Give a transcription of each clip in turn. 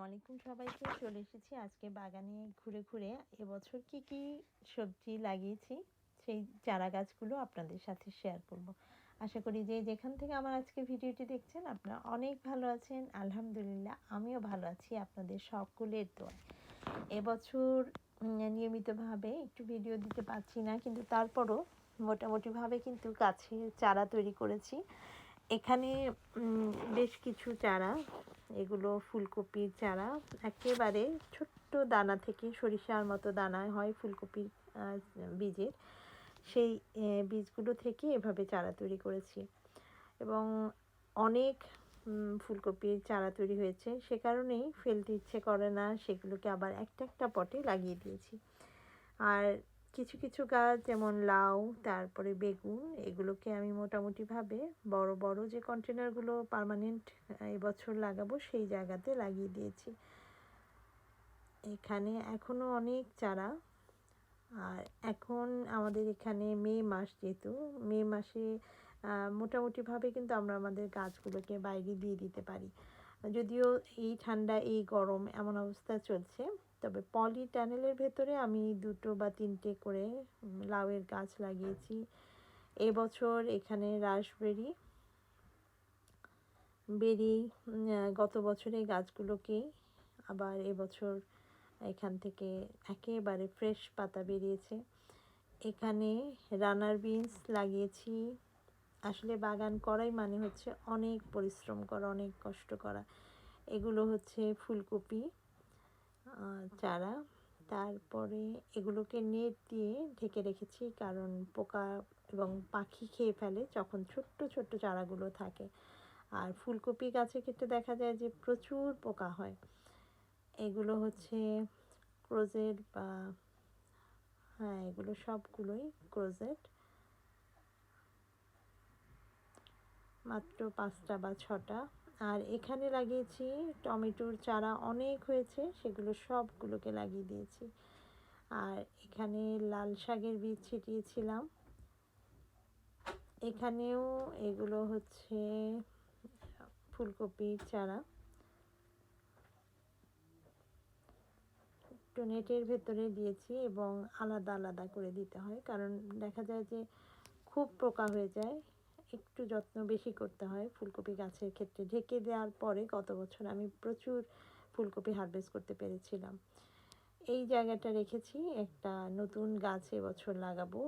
আসসালামু আলাইকুম সবাইকে। চলে এসেছি আজকে বাগানে ঘুরে ঘুরে। এবছর কি কি সবজি লাগিয়েছি সেই চারা গাছগুলো আপনাদের সাথে শেয়ার করব। আশা করি যে যেখান থেকে আমার আজকে ভিডিওটি দেখছেন আপনারা অনেক ভালো আছেন। আলহামদুলিল্লাহ, আমিও ভালো আছি আপনাদের সকলের দোয়া এবছর নিয়মিতভাবে একটু ভিডিও দিতে পারছি না, কিন্তু তারপরও মোটামুটিভাবে কিন্তু গাছের চারা তৈরি করেছি। এখানে বেশ কিছু চারা, এগুলো ফুলকপির চারা, একেবারে ছোট্ট দানা থেকে সরিষার মতো দানা হয় ফুলকপির বীজের। সেই বীজগুলো থেকে এভাবে চারা তৈরি করেছি। এবং অনেক ফুলকপির চারা তৈরি হয়েছে। সে কারণেই ফেলতে ইচ্ছে করে না, সেগুলোকে আবার একটা একটা পটে লাগিয়ে দিয়েছি। আর কিছু কিছু গাছ যেমন লাউ, তারপরে বেগুন, এগুলোকে আমি মোটামুটিভাবে বড় বড় যে কন্টেনারগুলো পার্মানেন্ট এবছর লাগাবো সেই জায়গাতে লাগিয়ে দিয়েছি। এখানে এখনও অনেক চারা। আর এখন আমাদের এখানে মে মাস যেহেতু, মে মাসে মোটামুটিভাবে কিন্তু আমরা আমাদের গাছগুলোকে বাইরে দিয়ে দিতে পারি। যদিও এই ঠান্ডা, এই গরম এমন অবস্থা চলছে, তবে পলি ট্যানেলের ভেতরে আমি দুটো বা তিনটে করে লাউয়ের গাছ লাগিয়েছি। এবছর এখানে রাসবেরি, বেরি গত বছরে গাছগুলোকে আবার এবছর এখান থেকে একেবারে ফ্রেশ পাতা বেরিয়েছে। এখানে রানার বিনস লাগিয়েছি আসলে বাগান করাই মানে হচ্ছে অনেক পরিশ্রম করা, অনেক কষ্ট করা। এগুলো হচ্ছে ফুলকপি চারা। তারপরে এগুলোকে নেট দিয়ে ঢেকে রেখেছি কারণ পোকা এবং পাখি খেয়ে ফেলে যখন ছোট্ট ছোট্ট চারাগুলো থাকে। আর ফুলকপি গাছের ক্ষেত্রে দেখা যায় যে প্রচুর পোকা হয়। এগুলো হচ্ছে ক্রোজেট বা হ্যাঁ এগুলো সবগুলোই ক্রোজেট। মাত্র পাঁচটা বা ছটা। আর এখানে লাগিয়েছি টমেটোর চারা অনেক হয়েছে, সেগুলো সবগুলোকে লাগিয়ে দিয়েছি। আর এখানে লাল শাকের বীজ ছিটিয়েছিলাম। এখানেও এগুলো হচ্ছে ফুলকপির চারা। একটু নেটের ভেতরে দিয়েছি এবং আলাদা আলাদা করে দিতে হয়, কারণ দেখা যায় যে খুব পোকা হয়ে যায়। একটু যত্ন বেশি করতে হয় ফুলকপি গাছের ক্ষেত্রে। ঢেকে দেওয়ার পরে গত বছর আমি প্রচুর ফুলকপি হারভেস্ট করতে পেরেছিলাম। এই জায়গাটা রেখেছি, একটা নতুন গাছ এবছর লাগাবো।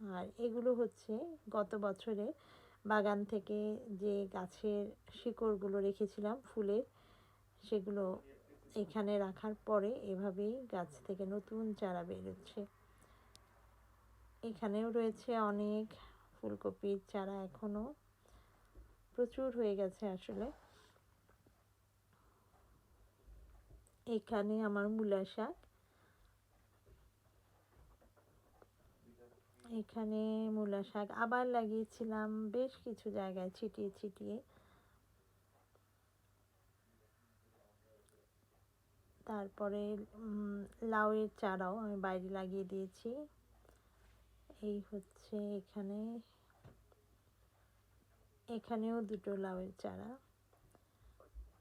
আর এগুলো হচ্ছে গত বছরে বাগান থেকে যে গাছের শিকড়গুলো রেখেছিলাম ফুলের, সেগুলো এখানে রাখার পরে এভাবেই গাছ থেকে নতুন চারা বেরোচ্ছে। এখানেও রয়েছে অনেক ফুলকপির চারা এখনও প্রচুর হয়ে গেছে আসলে। এখানে আমার মূলা শাক। এখানে মূলা শাক আবার লাগিয়েছিলাম, বেশ কিছু জায়গায় ছিটিয়ে ছিটিয়ে। তারপরে লাউয়ের চারাও আমি বাইরে লাগিয়ে দিয়েছি। এই হচ্ছে এখানে, এখানেও দুটো লাউয়ের চারা।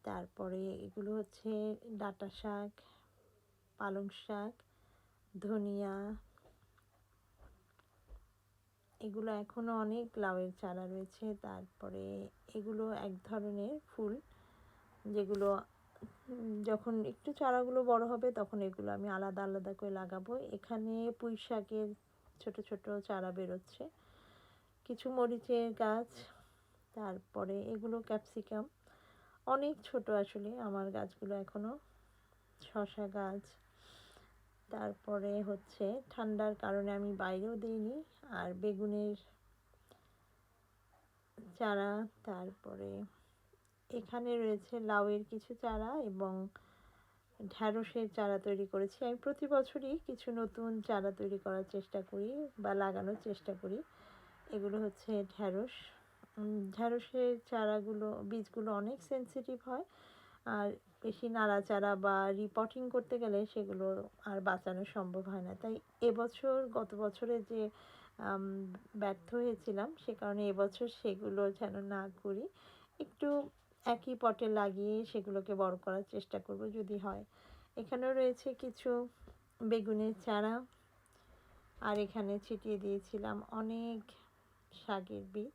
তারপরে এগুলো হচ্ছে ডাঁটা শাক, পালং শাক, ধনিয়া। এগুলো এখনও অনেক লাউয়ের চারা রয়েছে। তারপরে এগুলো এক ধরনের ফুল, যেগুলো যখন একটু চারাগুলো বড় হবে তখন এগুলো আমি আলাদা আলাদা করে লাগাবো। এখানে পুঁই শাকের ছোট ছোট চারা বেরোচ্ছে। কিছু মরিচের গাছ, তারপরে এগুলো ক্যাপসিকাম। অনেক ছোট আসলে আমার গাছগুলো এখনও শশা গাছ। তারপরে হচ্ছে ঠান্ডার কারণে আমি বাইরেও দিইনি। আর বেগুনের চারা, তারপরে এখানে রয়েছে লাউয়ের কিছু চারা এবং ঢ্যাঁড়সের চারা তৈরি করেছি। আমি প্রতি বছরই কিছু নতুন চারা তৈরি করার চেষ্টা করি বা লাগানোর চেষ্টা করি। এগুলো হচ্ছে ঢ্যাঁড়স। ঢ্যাঁড়সের চারাগুলো, বীজগুলো অনেক সেনসিটিভ হয়। আর বেশি নাড়াচাড়া বা রিপোর্টিং করতে গেলে সেগুলো আর বাঁচানো সম্ভব হয় না। তাই এবছর, গত বছরে যে ব্যর্থ হয়েছিলাম, সে কারণে এবছর সেগুলো যেন না করি। একটু একই পটে লাগিয়ে সেগুলোকে বড় করার চেষ্টা করব যদি হয়। এখানেও রয়েছে কিছু বেগুনের চারা আর এখানে ছিটিয়ে দিয়েছিলাম অনেক শাকের বীজ।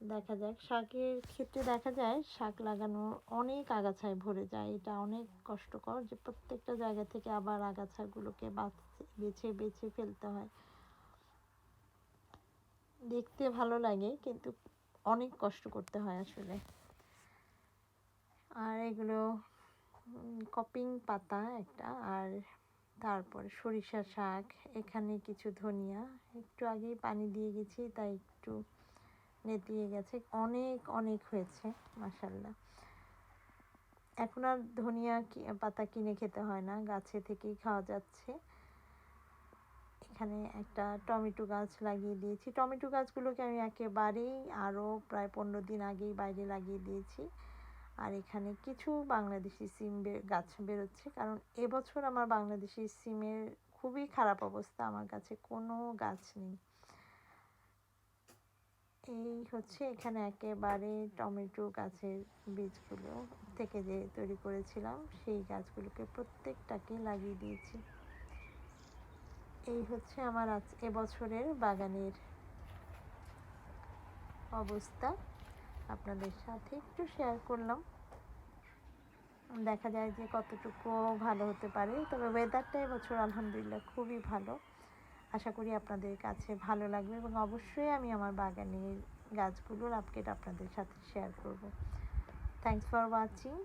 দেখা যাক, শাকের ক্ষেত্রে দেখা যায় শাক লাগানো অনেক আগাছায় ভরে যায়। এটা অনেক কষ্টকর যে প্রত্যেকটা জায়গা থেকে আবার আগাছাগুলোকে বাছ- বেছে বেছে ফেলতে হয়। দেখতে ভালো লাগে কিন্তু অনেক কষ্ট করতে হয় আসলে। এগুলো কপিং পাতা একটা আর তারপর সরিষা শাক, এখানে কিছু ধনিয়া। একটু আগেই পানি দিয়ে গেছি, তাই একটু নেতিয়ে গেছে। অনেক অনেক হয়েছে মাসাল্লাহ এখন আর ধনিয়া পাতা কিনে খেতে হয় না, গাছে থেকেই খাওয়া যাচ্ছে। এখানে একটা টমেটো গাছ লাগিয়ে দিয়েছি। টমেটো গাছগুলোকে আমি একেবারেই আরও প্রায় পনেরো দিন আগেই বাইরে লাগিয়ে দিয়েছি। আর এখানে কিছু বাংলাদেশি সিম গাছ বেরোচ্ছে। কারণ এবছর আমার বাংলাদেশি সিমের খুবই খারাপ অবস্থা, আমার কাছে কোনো গাছ নেই। এই হচ্ছে এখানে একেবারে টমেটো গাছের বীজগুলো থেকে যে তৈরি করেছিলাম, সেই গাছগুলোকে প্রত্যেকটাকে লাগিয়ে দিয়েছি। এই হচ্ছে আমার আজ এবছরের বাগানের অবস্থা। আপনাদের সাথে একটু শেয়ার করলাম। দেখা যায় যে কতটুকু ভালো হতে পারে, তবে ওয়েদারটা এবছর আলহামদুলিল্লাহ খুবই ভালো। আশা করি আপনাদের কাছে ভালো লাগবে এবং অবশ্যই আমি আমার বাগানের গাছগুলোর আপডেট আপনাদের সাথে শেয়ার করব। Thanks for watching